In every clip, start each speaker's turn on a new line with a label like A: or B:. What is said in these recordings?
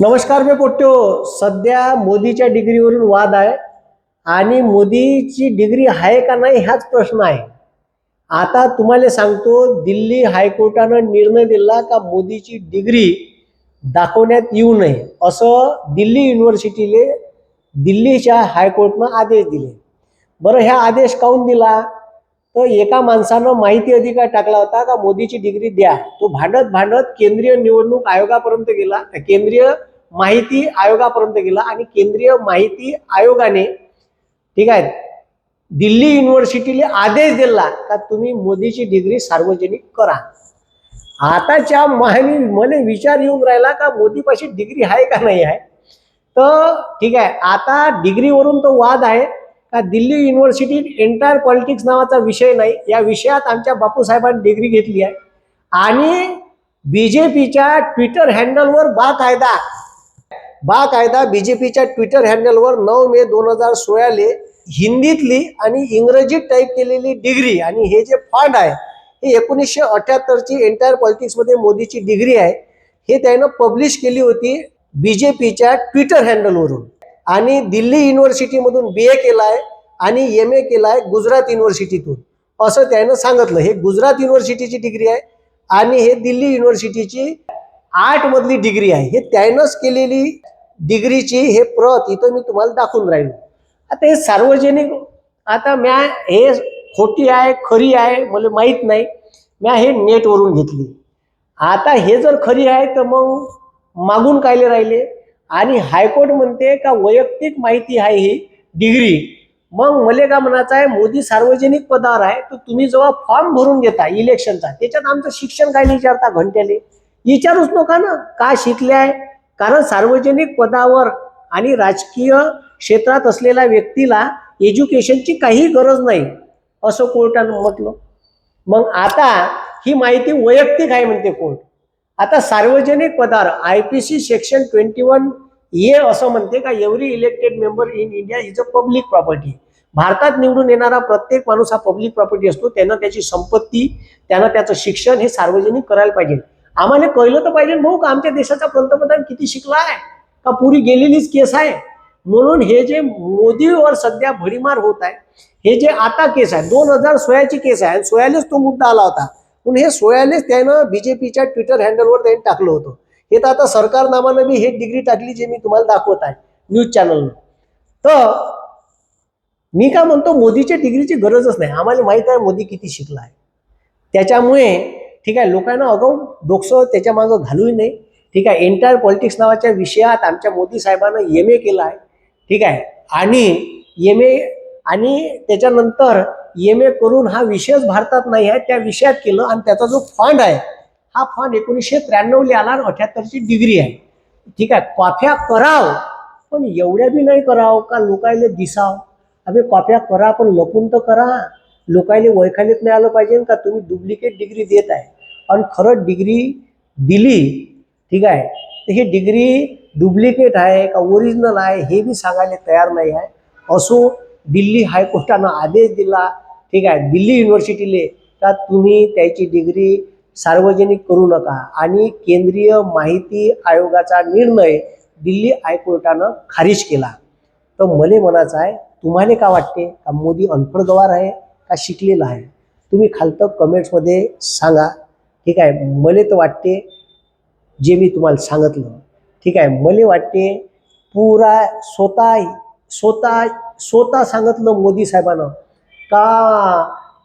A: नमस्कार मी पोट्यो सध्या मोदीच्या डिग्रीवरून वाद आहे. आणि मोदीची डिग्री आहे का नाही हाच प्रश्न आहे. आता तुम्हाला सांगतो दिल्ली हायकोर्टानं निर्णय दिला का मोदीची डिग्री दाखवण्यात येऊ नये असं दिल्ली युनिव्हर्सिटीले दिल्लीच्या हायकोर्टनं आदेश दिले. बरं ह्या आदेश काऊन दिला? तर एका माणसानं माहिती अधिकार टाकला होता का मोदीची डिग्री द्या. तो भांडत भांडत केंद्रीय निवडणूक आयोगापर्यंत गेला. केंद्रीय माहिती आयोगापर्यंत गेला आणि केंद्रीय माहिती आयोगाने ठीक आहे दिल्ली युनिव्हर्सिटीला आदेश दिला का तुम्ही मोदीची डिग्री सार्वजनिक करा. आताच्या माहिती मला विचार येऊन राहिला का मोदीपाशी डिग्री आहे का नाही आहे तर ठीक आहे आता डिग्रीवरून तो वाद आहे. का दिल्ली युनिव्हर्सिटीत एंटायर पॉलिटिक्स नावाचा विषय नाही. या विषयात आमच्या बापूसाहेबांनी डिग्री घेतली आहे. आणि बीजेपीच्या ट्विटर हँडलवर बा कायदा बा कायदा बी जे बीजेपीच्या ट्विटर हँडलवर नऊ मे दोन हजार सोळाले हिंदीतली आणि इंग्रजीत टाईप केलेली डिग्री आणि हे जे फंड आहे हे एकोणीसशे अठ्याहत्तरची एंटायर पॉलिटिक्समध्ये मोदीची डिग्री आहे. हे त्यानं पब्लिश केली होती बीजेपीच्या ट्विटर हँडलवरून आणि दिल्ली युनिव्हर्सिटीमधून बी ए केला आहे आणि एम ए केला आहे गुजरात युनिव्हर्सिटीतून. असं त्यानं सांगितलं. हे गुजरात युनिव्हर्सिटीची डिग्री आहे आणि हे दिल्ली युनिव्हर्सिटीची आठ मधली डिग्री आहे. हे त्यानंच केलेली डिग्रीची हे प्रत इथं मी तुम्हाला दाखवून राहिलो. आता हे सार्वजनिक आता म्या हे खोटी आहे खरी आहे मला माहीत नाही. म्या हे नेटवरून घेतली. आता हे जर खरी आहे तर मग मागून कायले राहिले? आणि हायकोर्ट म्हणते का वैयक्तिक माहिती आहे ही डिग्री. मग मले का म्हणायचं आहे मोदी सार्वजनिक पदावर आहे तर तुम्ही जेव्हा फॉर्म भरून घेता इलेक्शनचा त्याच्यात आमचं शिक्षण काय नाही विचारता घंट्याले? विचारूच नका ना का शिकले आहे? कारण सार्वजनिक पदावर आणि राजकीय क्षेत्रात असलेल्या व्यक्तीला एज्युकेशनची काही गरज नाही असं कोर्टानं म्हटलं. मग आता ही माहिती वैयक्तिक आहे म्हणते कोर्ट. आता सार्वजनिक पदार I P C section twenty one A असं म्हणते का every elected member in India is a public property भारतात निवडून येणारा प्रत्येक माणूस हा पब्लिक प्रॉपर्टी असतो त्यानं त्याची संपत्ती त्यानं त्याचं शिक्षण हे सार्वजनिक करायला पाहिजे. आम्हाला कळलं तर पाहिजे भाऊ का आमच्या देशाचा पंतप्रधान किती शिकला आहे का पुरी गेलेलीच केस आहे? म्हणून हे जे मोदीवर सध्या भडीमार होत आहे हे जे आता केस आहे दोन हजार सोळाची केस आहे आणि तो मुद्दा आला होता. पण हे सोळालेच त्यानं बीजेपीच्या ट्विटर हँडलवर त्यांनी टाकलं होतं. हे तर आता सरकार नामानं मी हे डिग्री टाकली जे मी तुम्हाला दाखवत आहे न्यूज चॅनलनं तर मी काय म्हणतो मोदीच्या डिग्रीची गरजच नाही. आम्हाला माहीत आहे मोदी किती शिकला आहे. त्याच्यामुळे ठीक आहे लोकांना अगाऊ डोकसं त्याच्या मागं घालूही नाही ठीक आहे एंटायर पॉलिटिक्स नावाच्या विषयात आमच्या मोदी साहेबानं एम ए केलं आहे. ठीक आहे आणि एम ए आणि त्याच्यानंतर एम ए करून हा विषयच भारतात नाही आहे त्या विषयात केलं आणि त्याचा जो फंड आहे हा फंड एकोणीसशे त्र्याण्णवला आला आणि अठ्याहत्तरची डिग्री आहे. ठीक आहे कॉफ्या कराव पण एवढ्या बी नाही कराव का लोकायले दिसाव? अबे कॉप्या करा पण लपून तर करा. लोकायले वैखालीत नाही आलं पाहिजे का तुम्ही डुप्लिकेट डिग्री देत आहे? आणि खरंच डिग्री दिली ठीक आहे तर ही डिग्री डुप्लिकेट आहे का ओरिजिनल आहे हे बी सांगायला तयार नाही आहे. असो दिल्ली हायकोर्टानं आदेश दिला. ठीक आहे दिल्ली युनिव्हर्सिटीले का तुम्ही त्याची डिग्री सार्वजनिक करू नका. आणि केंद्रीय माहिती आयोगाचा निर्णय दिल्ली हायकोर्टानं खारिज केला. तर मला म्हणायचं आहे तुम्हाला का वाटते का मोदी अनपढ गवार आहे का शिकलेला आहे? तुम्ही खालतं कमेंट्समध्ये सांगा. ठीक आहे मले तर वाटते जे मी तुम्हाला सांगितलं. ठीक आहे मले वाटते पुरा स्वतः स्वतः स्वतः सांगितलं मोदी साहेबानं का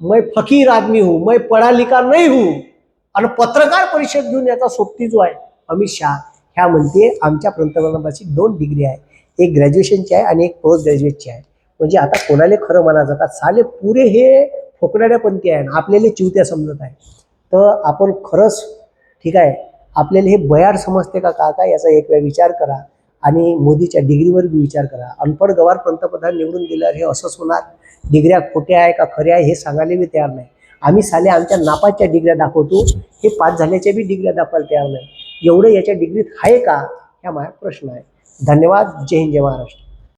A: मैं फकीर आदमी हूँ मैं पढ़ा लिखा नाही हूँ. आणि पत्रकार परिषद घेऊन याचा सोबती जो आहे अमित शहा ह्या म्हणते आमच्या पंतप्रधानापाशी दोन डिग्री आहे. एक ग्रॅज्युएशनची आहे आणि एक पोस्ट ग्रॅज्युएटची आहे. म्हणजे आता कोणाला खरं म्हणायचं का? साले पुरे हे फोकणाऱ्यापंथी आहे आपल्याला चिवत्या समजत आहे. तर आपण खरंच ठीक आहे आपल्याला हे बयार समजते का का का याचा एक वेळ विचार करा. आणि मोदीच्या डिग्रीवर बी विचार करा. अनपड गवार पंतप्रधान निवडून दिल्यावर हे असंच होणार? डिग्र्या खोट्या आहे का खऱ्या आहे हे सांगायला बी तयार नाही. आम्ही साले आमच्या नापाच्या डिग्र्या दाखवतो हे पास झाल्याच्या बी डिग्र्या दाखवायला तयार नाही. एवढं याच्या डिग्रीत आहे का? हा माझा प्रश्न आहे. धन्यवाद. जय हिंद जय महाराष्ट्र.